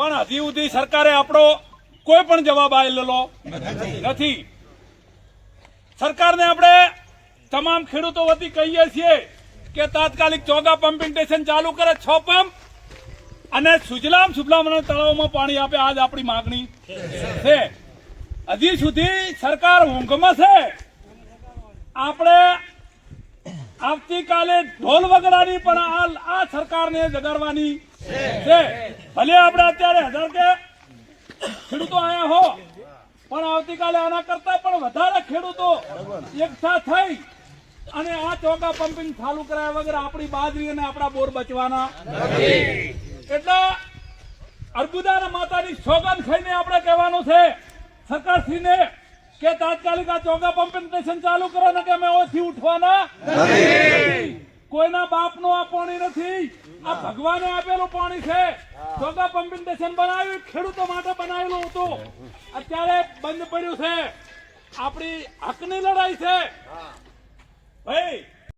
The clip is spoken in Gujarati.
પણ હજી સુધી સરકારે આપણો કોઈ પણ જવાબ આવેલો નથી. સરકારને આપણે તમામ ખેડૂતો વતી કહીએ છીએ કે તાત્કાલિક ચોગા પમ્પિંગ સ્ટેશન ચાલુ કરે, છ પંપ અને સુજલામ સુફલામ તળાવમાં પાણી આપે, આજ આપણી માગણી છે. હજી સુધી સરકાર ઊંઘમાં છે. આપણે આવતીકાલે ઢોલ વગડાની પણ આ સરકારને જગાડવાની છે. ભલે આપણે અત્યારે હજાર કે ખેડૂતો આયા હો, પણ આવતીકાલે આના કરતા પણ વધારે ખેડૂતો એકઠા થઈ અને આ ચોકા પંપિંગ ચાલુ કરાયા વગર આપણી બાજરી અને આપણા બોર બચવાના એટલે અર્બુદાના માતાની સોગંદ ખાઈને આપણે કહેવાનું છે, સરકારશ્રીને કે તાત્કાલિક આ ચોકા પંપિંગ સ્ટેશન ચાલુ કરો ને કે અમે ઓછી ઉઠવાના કોઈના બાપનું આ પાણી નથી. આ ભગવાને આપેલું પાણી છે. ચોગા પંપિંગ સ્ટેશન બનાવ્યું ખેડૂતો માટે બનાવેલું હતું. અત્યારે બંધ પડ્યું છે. આપણી હકની લડાઈ છે. ભાઈ